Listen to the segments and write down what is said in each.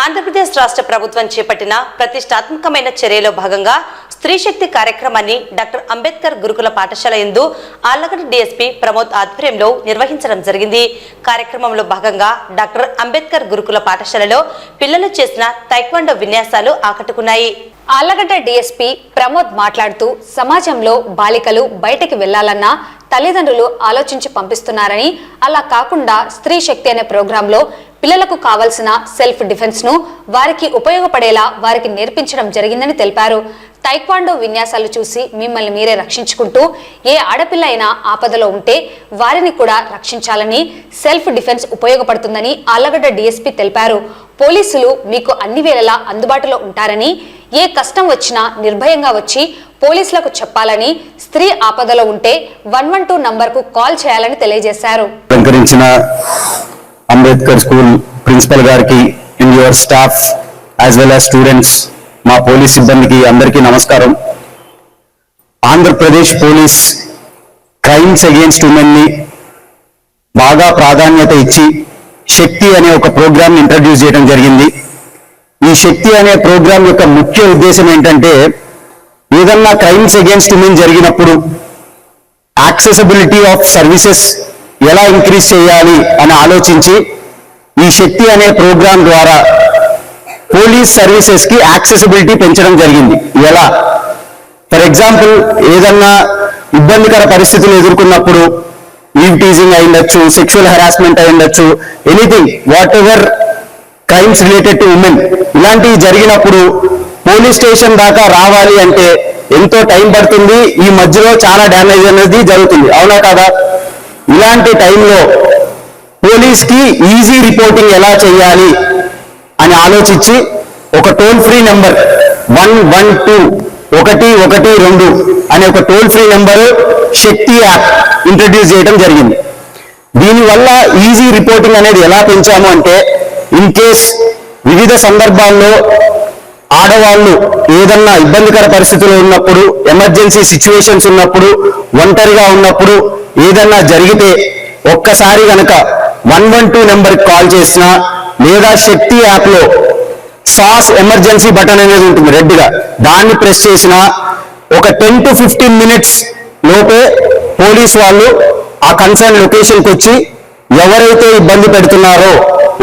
ఆంధ్రప్రదేశ్ రాష్ట్ర ప్రభుత్వం చేపట్టిన ప్రతిష్టాత్మకమైన చర్యలో భాగంగా స్త్రీ శక్తి కార్యక్రమాన్ని డాక్టర్ అంబేద్కర్ గురుకుల పాఠశాల ఎందు ఆళ్ళగడ్డ డిఎస్పీ ప్రమోద్ ఆధ్వర్యంలో నిర్వహించడం జరిగింది. కార్యక్రమంలో భాగంగా డాక్టర్ అంబేద్కర్ గురుకుల పాఠశాలలో పిల్లలు చేసిన తైక్వాండో విన్యాసాలు ఆకట్టుకున్నాయి. ఆళ్ళగడ్డ డీఎస్పీ ప్రమోద్ మాట్లాడుతూ సమాజంలో బాలికలు బయటికి వెళ్ళాలన్నా తల్లిదండ్రులు ఆలోచించి పంపిస్తున్నారని అలా కాకుండా స్త్రీ శక్తి అనే ప్రోగ్రాంలో పిల్లలకు కావలసిన సెల్ఫ్ డిఫెన్స్ను వారికి ఉపయోగపడేలా వారికి నేర్పించడం జరిగిందని తెలిపారు. తైక్వాండో విన్యాసాలు చూసి మిమ్మల్ని మీరే రక్షించుకుంటూ ఏ ఆడపిల్ల అయినా ఆపదలో ఉంటే వారిని కూడా రక్షించాలని సెల్ఫ్ డిఫెన్స్ ఉపయోగపడుతుందని ఆళ్ళగడ్డ డీఎస్పీ తెలిపారు. పోలీసులు మీకు అన్ని వేళలా అందుబాటులో ఉంటారని ఏ కష్టం వచ్చినా నిర్భయంగా వచ్చి పోలీసులకు చెప్పాలని స్త్రీ ఆపదలో ఉంటే వన్ వన్ టూ నంబర్కు కాల్ చేయాలని తెలియజేశారు. అంబేద్కర్ స్కూల్ ప్రిన్సిపల్ గారికి and your staff as well as students మా పోలీస్ సిబ్బందికి అందరికీ నమస్కారం. ఆంధ్రప్రదేశ్ పోలీస్ క్రైమ్స్ అగేన్స్ట్ ఉమెన్ని బాగా ప్రాధాన్యత ఇచ్చి శక్తి అనే ఒక ప్రోగ్రామ్ ఇంట్రడ్యూస్ చేయడం జరిగింది. ఈ శక్తి అనే ప్రోగ్రామ్ యొక్క ముఖ్య ఉద్దేశం ఏంటంటే ఏదన్నా క్రైమ్స్ అగేన్స్ట్ ఉమెన్ జరిగినప్పుడు యాక్సెసిబిలిటీ ఆఫ్ సర్వీసెస్ ఎలా ఇంక్రీజ్ చేయాలి అని ఆలోచించి ఈ శక్తి అనే ప్రోగ్రాం ద్వారా పోలీస్ సర్వీసెస్కి యాక్సెసిబిలిటీ పెంచడం జరిగింది. ఎలా? ఫర్ ఎగ్జాంపుల్ ఏదన్నా ఇబ్బందికర పరిస్థితులు ఎదుర్కొన్నప్పుడు ఈవ్ టీజింగ్ అయి ఉండొచ్చు సెక్షువల్ హెరాస్మెంట్ అయి ఉండొచ్చు anything whatever crimes related to women ఇలాంటివి జరిగినప్పుడు పోలీస్ స్టేషన్ దాకా రావాలి అంటే ఎంతో టైం పడుతుంది. ఈ మధ్యలో చాలా డ్యామేజ్ అనేది జరుగుతుంది. అవునా కాదా? ఇలాంటి టైంలో పోలీస్కి ఈజీ రిపోర్టింగ్ ఎలా చేయాలి అని ఆలోచించి ఒక toll free number one one two ఒకటి ఒకటి రెండు అనే ఒక toll free number Shakti app introduce చేయడం జరిగింది. దీనివల్ల ఈజీ రిపోర్టింగ్ అనేది ఎలా పెంచాము అంటే ఇన్ కేస్ వివిధ సందర్భాల్లో ఆడవాళ్ళు ఏదన్నా ఇబ్బందికర పరిస్థితులు ఉన్నప్పుడు ఎమర్జెన్సీ సిచ్యువేషన్స్ ఉన్నప్పుడు ఒంటరిగా ఉన్నప్పుడు ఏదన్నా జరిగితే ఒక్కసారి గనక వన్ వన్ టూ నెంబర్కి కాల్ చేసినా లేదా శక్తి యాప్లో సాస్ ఎమర్జెన్సీ బటన్ అనేది ఉంటుంది రెడ్గా. దాన్ని ప్రెస్ చేసినా ఒక టెన్ టు ఫిఫ్టీన్ మినిట్స్ లోపే పోలీస్ వాళ్ళు ఆ కన్సర్న్ లొకేషన్కి వచ్చి ఎవరైతే ఇబ్బంది పెడుతున్నారో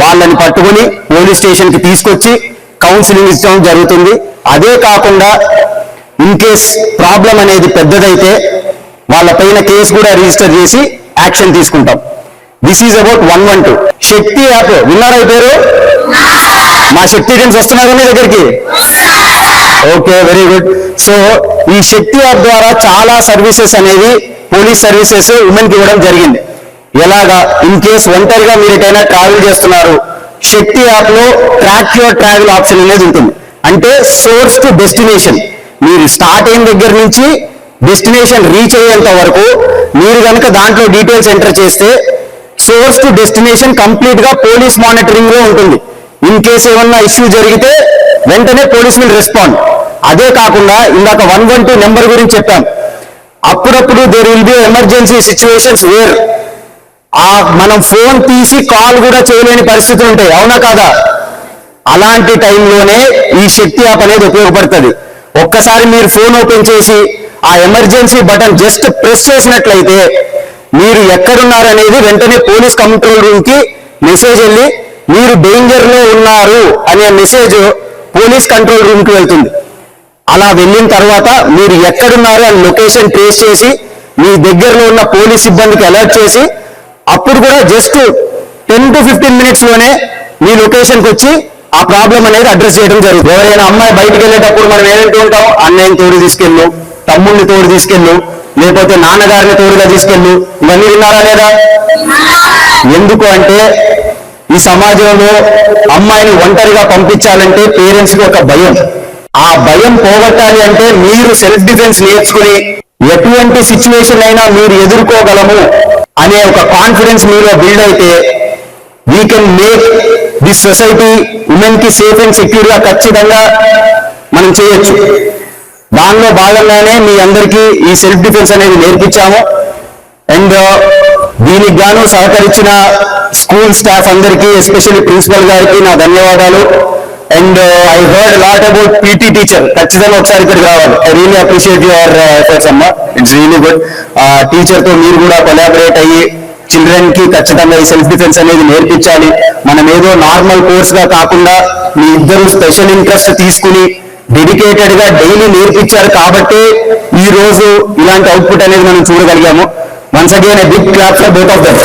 వాళ్ళని పట్టుకుని పోలీస్ స్టేషన్కి తీసుకొచ్చి కౌన్సిలింగ్ ఇచ్చడం జరుగుతుంది. అదే కాకుండా ఇన్ కేస్ ప్రాబ్లం అనేది పెద్దదైతే వాళ్ళ పైన కేసు కూడా రిజిస్టర్ చేసి యాక్షన్ తీసుకుంటాం. This is about one one two Shakti app విన్నారా పేరు? మా శక్తి టీమ్స్ వస్తున్నారు మీ దగ్గరికి? ఓకే వెరీ గుడ్ సో ఈ శక్తి యాప్ ద్వారా చాలా సర్వీసెస్ అనేవి పోలీస్ సర్వీసెస్ ఉమెన్కి ఇవ్వడం జరిగింది. ఎలాగా? ఇన్ కేస్ ఒంటరిగా మీరు ఎటైనా ట్రావెల్ చేస్తున్నారు శక్తి యాప్లో ట్రాక్ యువర్ ట్రావెల్ ఆప్షన్ అనేది ఉంటుంది. అంటే సోర్స్ టు డెస్టినేషన్ మీరు స్టార్ట్ అయిన దగ్గర నుంచి డెస్టినేషన్ రీచ్ అయ్యేంత వరకు మీరు కనుక దాంట్లో డీటెయిల్స్ ఎంటర్ చేస్తే సోర్స్ టు డెస్టినేషన్ కంప్లీట్గా పోలీస్ మానిటరింగ్లో ఉంటుంది. ఇన్ కేసు ఏమన్నా ఇష్యూ జరిగితే వెంటనే పోలీస్ విల్ రెస్పాండ్ అదే కాకుండా ఇందాక వన్ వన్ టూ నెంబర్ గురించి చెప్పాం. అప్పుడప్పుడు there will be emergency situations where ఆ మనం ఫోన్ తీసి కాల్ కూడా చేయలేని పరిస్థితులు ఉంటాయి. అవునా కాదా? అలాంటి టైంలోనే ఈ శక్తి యాప్ అనేది ఉపయోగపడుతుంది. ఒక్కసారి మీరు ఫోన్ ఓపెన్ చేసి ఆ ఎమర్జెన్సీ బటన్ జస్ట్ ప్రెస్ చేసినట్లయితే మీరు ఎక్కడున్నారనేది వెంటనే పోలీస్ కంట్రోల్ రూమ్కి మెసేజ్ వెళ్ళి మీరు డేంజర్లో ఉన్నారు అనే మెసేజ్ పోలీస్ కంట్రోల్ రూమ్కి వెళ్తుంది. అలా వెళ్ళిన తర్వాత మీరు ఎక్కడున్నారు అని లొకేషన్ ట్రేస్ చేసి మీ దగ్గరలో ఉన్న పోలీస్ సిబ్బందికి అలర్ట్ చేసి అప్పుడు కూడా జస్ట్ టెన్ టు ఫిఫ్టీన్ మినిట్స్లోనే మీ లొకేషన్కి వచ్చి ఆ ప్రాబ్లం అనేది అడ్రస్ చేయడం జరుగుతుంది. ఎవరైనా అమ్మాయి బయటికి వెళ్ళేటప్పుడు మనం ఏమంటూ ఉంటాం అన్నయ్యని తోడు తీసుకెళ్ళు. తమ్ముడిని తోడు తీసుకెళ్ళు లేకపోతే నాన్నగారిని తోడుగా తీసుకెళ్ళు. ఇవన్నీ విన్నారా లేదా? ఎందుకు అంటే ఈ సమాజంలో అమ్మాయిని ఒంటరిగా పంపించాలంటే పేరెంట్స్కి ఒక భయం. ఆ భయం పోగొట్టాలి అంటే మీరు సెల్ఫ్ డిఫెన్స్ నేర్చుకుని ఎటువంటి సిచ్యువేషన్ అయినా మీరు ఎదుర్కోగలము అనే ఒక కాన్ఫిడెన్స్ మీలో బిల్డ్ అయితే we can make this society ఉమెన్కి సేఫ్ అండ్ సెక్యూర్గా ఖచ్చితంగా మనం చేయొచ్చు. దానిలో భాగంగానే మీ అందరికీ ఈ సెల్ఫ్ డిఫెన్స్ అనేది నేర్పించాము. అండ్ దీనికి గాను సహకరించిన స్కూల్ స్టాఫ్ అందరికీ ఎస్పెషల్లీ ప్రిన్సిపల్ గారికి నా ధన్యవాదాలు. And I heard lot about PT teacher ఖచ్చితంగా ఒకసారి ఇక్కడికి రావాలి. I really appreciate your efforts అమ్మ. ఇట్స్ రియలీ గుడ్ టీచర్తో మీరు కూడా కొలాబరేట్ అయ్యి చిల్డ్రన్కి ఖచ్చితంగా ఈ సెల్ఫ్ డిఫెన్స్ అనేది నేర్పించాలి. మనం ఏదో నార్మల్ కోర్స్గా కాకుండా మీ ఇద్దరు స్పెషల్ ఇంట్రెస్ట్ తీసుకుని డెడికేటెడ్గా డైలీ నేర్పించారు కాబట్టి ఈ రోజు ఇలాంటి అవుట్పుట్ అనేది మనం చూడగలిగాము. Once again big clap for both of them